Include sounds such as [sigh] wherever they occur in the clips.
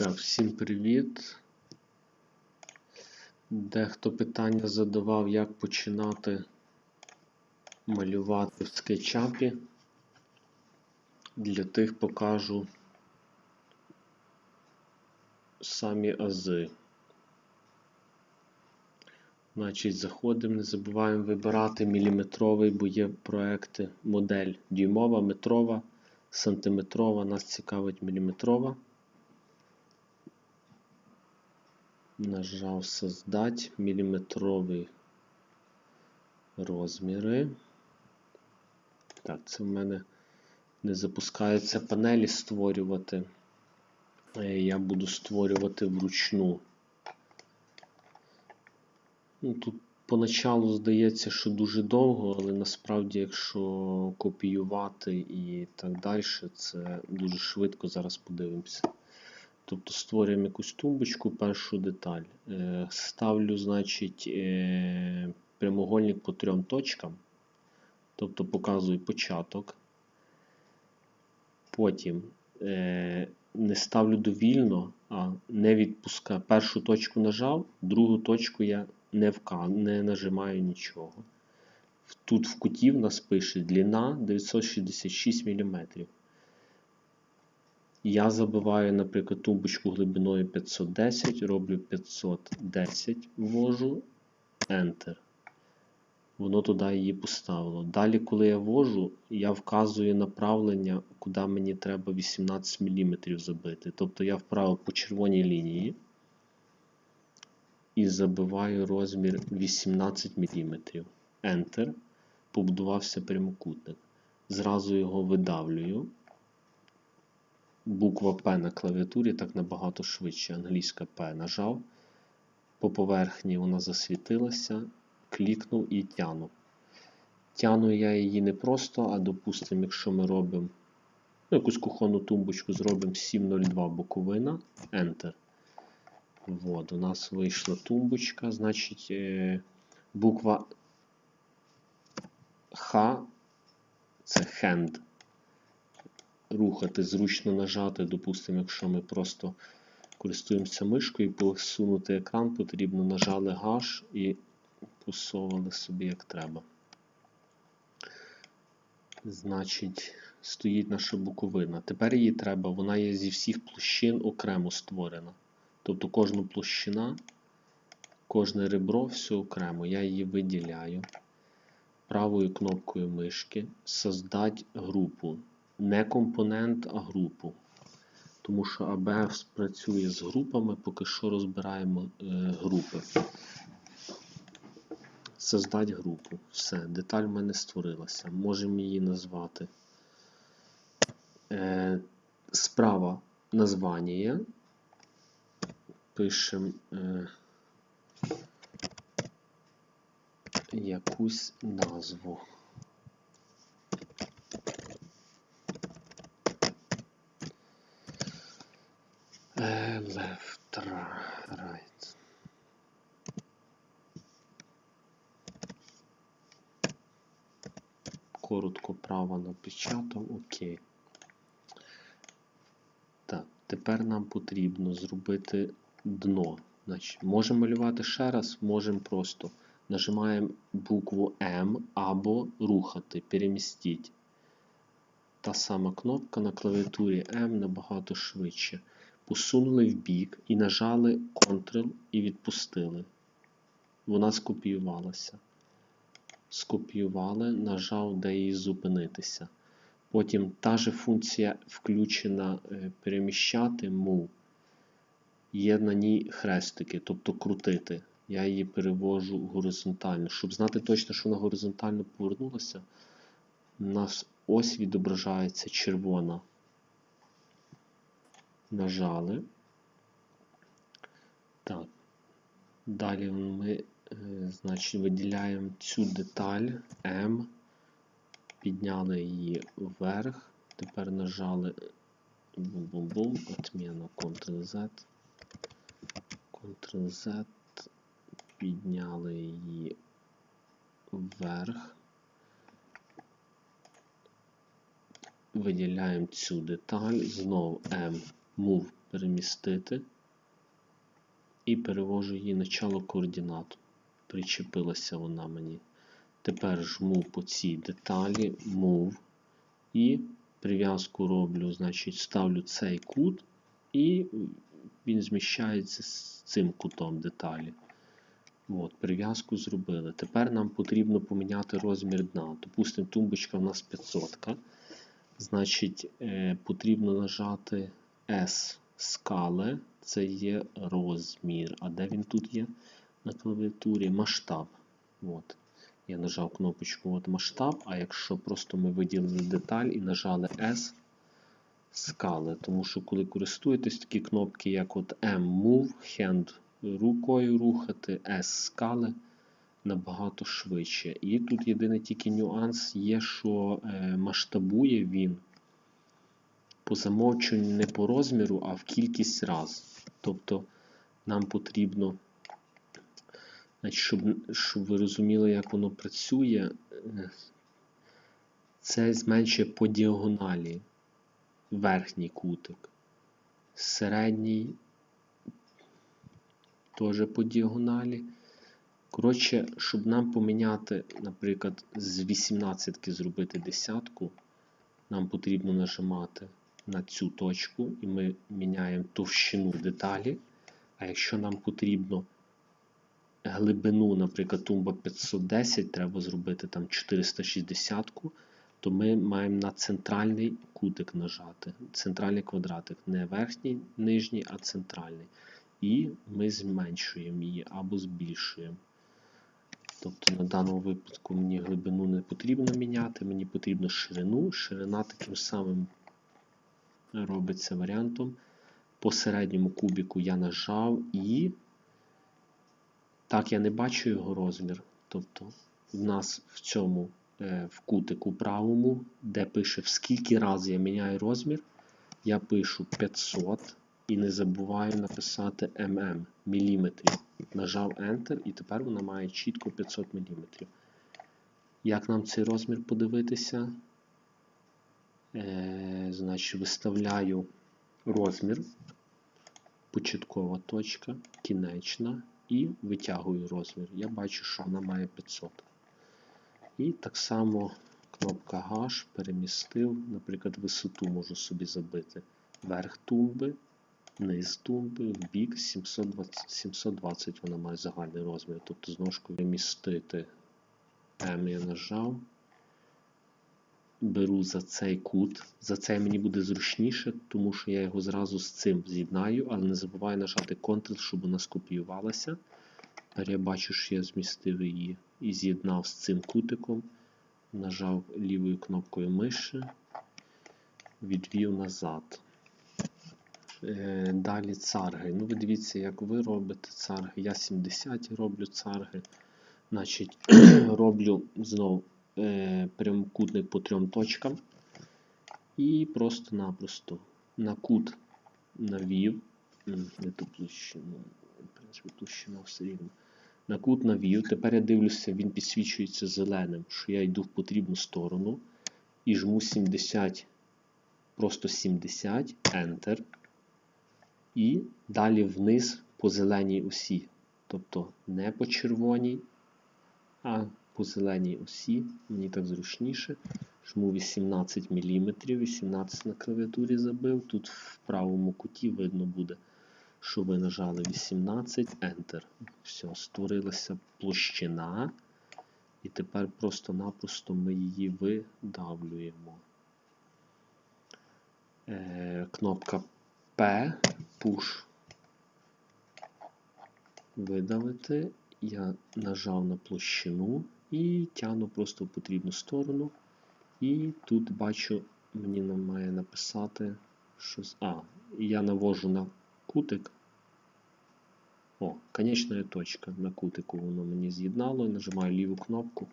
Так, всім привіт. Дехто питання задавав, як починати малювати в скетчапі. Для тих покажу самі ази. Значить, заходимо, не забуваємо вибирати міліметровий, бо є проекти модель дюймова, метрова, сантиметрова. Нас цікавить міліметрова. Нажав создать міліметрові розміри. Так, це в мене не запускаються панелі створювати. Я буду створювати вручну. Ну, Тут поначалу здається, що дуже довго, але насправді, якщо копіювати і так далі, це дуже швидко, зараз подивимося. Тобто створюємо якусь тумбочку, першу деталь. Ставлю, значить, прямоугольник по трьом точкам. Тобто показую початок. Потім не ставлю довільно, а не відпускаю. Першу точку нажав, другу точку я не вка, не нажимаю нічого. Тут в куті в нас пише длина 966 мм. Я забиваю, наприклад, тумбочку глибиною 510, роблю 510, ввожу Enter. Воно туди її поставило. Далі, коли я ввожу, я вказую направлення, куди мені треба 18 мм забити. Тобто я вправив по червоній лінії і забиваю розмір 18 мм. Enter. Побудувався прямокутник. Зразу його видавлюю буква П на клавіатурі так набагато швидше. Англійська П нажав. По поверхні вона засвітилася, клікнув і тяну. Тяну я її не просто, а допустимо, якщо ми робимо ну, якусь кухонну тумбочку, зробимо 702 боковина, Enter. От, у нас вийшла тумбочка, значить, е, буква Х це hand рухати, зручно нажати. Допустимо, якщо ми просто користуємося мишкою посунути екран, потрібно нажали H і посовували собі як треба. Значить, стоїть наша буковина. Тепер її треба, вона є зі всіх площин окремо створена. Тобто кожна площина, кожне ребро, все окремо. Я її виділяю правою кнопкою мишки, создать групу не компонент, а групу. Тому що ABF працює з групами, поки що розбираємо е, групи. Создать групу. Все, деталь в мене створилася. Можемо її назвати. Е, Справа названня. Пишемо е, якусь назву. Тепер нам потрібно зробити дно. Значить, Можемо малювати ще раз, можемо просто нажимаємо букву М або рухати, перемістіть. Та сама кнопка на клавіатурі М набагато швидше посунули в бік і нажали Ctrl і відпустили. Вона скопіювалася. Скопіювали, нажав, де її зупинитися. Потім та же функція включена е, переміщати Move. Є на ній хрестики, тобто крутити. Я її перевожу горизонтально. Щоб знати точно, що вона горизонтально повернулася, у нас ось відображається червона нажали. Так. Далі ми е, значить, виділяємо цю деталь M, підняли її вверх. Тепер нажали бум-бум-бум, отміна Ctrl-Z, Ctrl-Z, підняли її вверх. Виділяємо цю деталь, знову M Move перемістити і перевожу її начало координат. Причепилася вона мені. Тепер жму по цій деталі Move і прив'язку роблю, значить, ставлю цей кут, і він зміщається з цим кутом деталі. От, прив'язку зробили. Тепер нам потрібно поміняти розмір дна. Допустимо, тумбочка у нас 500. Значить, е, потрібно нажати S скали, це є розмір. А де він тут є на клавіатурі? Масштаб. От. Я нажав кнопочку от масштаб, а якщо просто ми виділили деталь і нажали S скали, тому що коли користуєтесь такі кнопки, як от M Move, Hand рукою рухати, S скали набагато швидше. І тут єдиний тільки нюанс є, що е, масштабує він по замовченню не по розміру, а в кількість раз. Тобто нам потрібно, щоб, щоб ви розуміли, як воно працює, е, це зменшує по діагоналі верхній кутик. Середній теж по діагоналі. Коротше, щоб нам поміняти, наприклад, з 18 зробити десятку, нам потрібно нажимати на цю точку, і ми міняємо товщину деталі. А якщо нам потрібно глибину, наприклад, тумба 510, треба зробити там 460, то ми маємо на центральний кутик нажати. Центральний квадратик, не верхній, нижній, а центральний. І ми зменшуємо її або збільшуємо. Тобто на даному випадку мені глибину не потрібно міняти, мені потрібно ширину. Ширина таким самим робиться варіантом. По середньому кубіку я нажав і так я не бачу його розмір. Тобто в нас в цьому е, в кутику правому, де пише в скільки разів я міняю розмір, я пишу 500 і не забуваю написати mm міліметрів. Нажав Enter і тепер вона має чітко 500 мм. Як нам цей розмір подивитися? Е, Значить, виставляю розмір, початкова точка, кінечна, і витягую розмір. Я бачу, що вона має 500. І так само кнопка H перемістив, наприклад, висоту можу собі забити. Верх тумби, низ тумби, бік 720, 720 вона має загальний розмір. Тобто знову ж перемістити М я нажав беру за цей кут. За цей мені буде зручніше, тому що я його зразу з цим з'єднаю, але не забуваю нажати Ctrl, щоб вона скопіювалася. Тепер я бачу, що я змістив її і з'єднав з цим кутиком. Нажав лівою кнопкою миші, відвів назад. Е, далі царги. Ну, ви дивіться, як ви робите царги. Я 70 роблю царги. Значить, [clears throat] роблю знову прямокутник по трьом точкам. І просто-напросто на кут навів. Не ту площину, в принципі, площина все рівно. На кут навів. Тепер я дивлюся, він підсвічується зеленим, що я йду в потрібну сторону. І жму 70, просто 70, Enter. І далі вниз по зеленій осі. Тобто не по червоній, а по зеленій осі, мені так зручніше. Жму 18 мм, 18 на клавіатурі забив. Тут в правому куті видно буде, що ви нажали 18 Enter. Все, створилася площина. І тепер просто-напросто ми її видавлюємо. Е, Кнопка P, Push. Видалити. Я нажав на площину. І тягну просто в потрібну сторону. І тут бачу, мені має написати щось. А, я навожу на кутик. О, конечна точка на кутику воно мені з'єднало. Нажимаю ліву кнопку.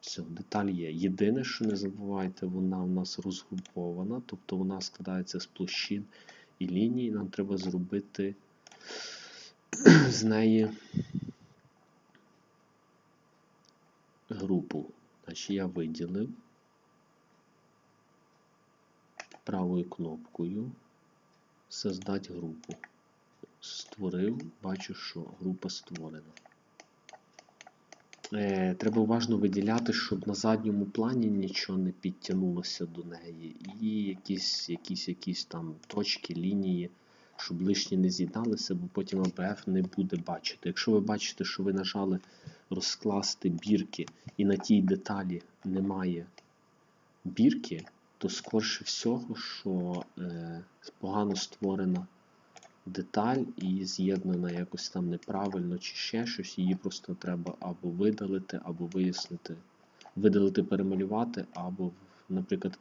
Все, деталь є. Єдине, що не забувайте, вона у нас розгрупована, тобто вона складається з площин і ліній. Нам треба зробити з неї. Групу. Значить, я виділив правою кнопкою. Создать групу. Створив, бачу, що група створена. Е, треба уважно виділяти, щоб на задньому плані нічого не підтягнулося до неї. І якісь, якісь, якісь там точки, лінії, щоб лишні не з'єдналися, бо потім АБФ не буде бачити. Якщо ви бачите, що ви нажали розкласти бірки і на тій деталі немає бірки, то скорше всього, що е, погано створена деталь і з'єднана якось там неправильно чи ще щось, її просто треба або видалити, або вияснити, видалити, перемалювати, або, наприклад,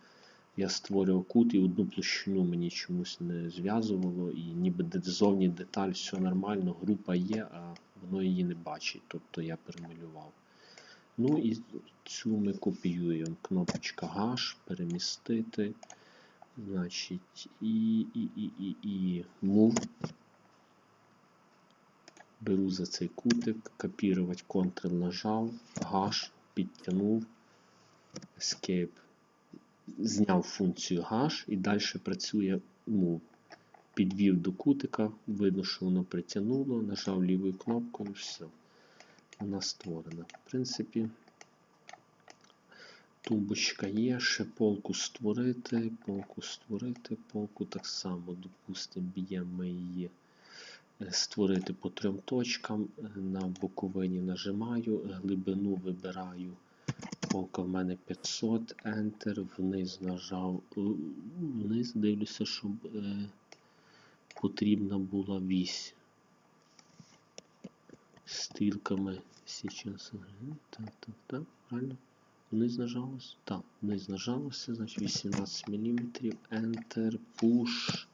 я створював кут і одну площину мені чомусь не зв'язувало, і ніби зовні деталь, все нормально, група є, а воно її не бачить. Тобто я перемалював. Ну і цю ми копіюємо. Кнопочка H, перемістити. Значить, і, і, і, і, і move. Беру за цей кутик, копірувати, Ctrl нажав, H, підтягнув, Escape. Зняв функцію H і далі працює move. Підвів до кутика, видно, що воно притягнуло, нажав лівою кнопкою, все. Вона створена. В принципі, тумбочка є, ще полку створити, полку створити, полку так само, допустимо, б'ємо її е, створити по трьом точкам. Е, На боковині нажимаю, глибину вибираю. Полка в мене 500, Enter, вниз нажав, вниз дивлюся, щоб е, потрібна була вісь. Стрілками сейчас. Так, так, так, правильно. Вниз нажалось? Так, вниз нажалося, значить 18 мм, Enter, Push.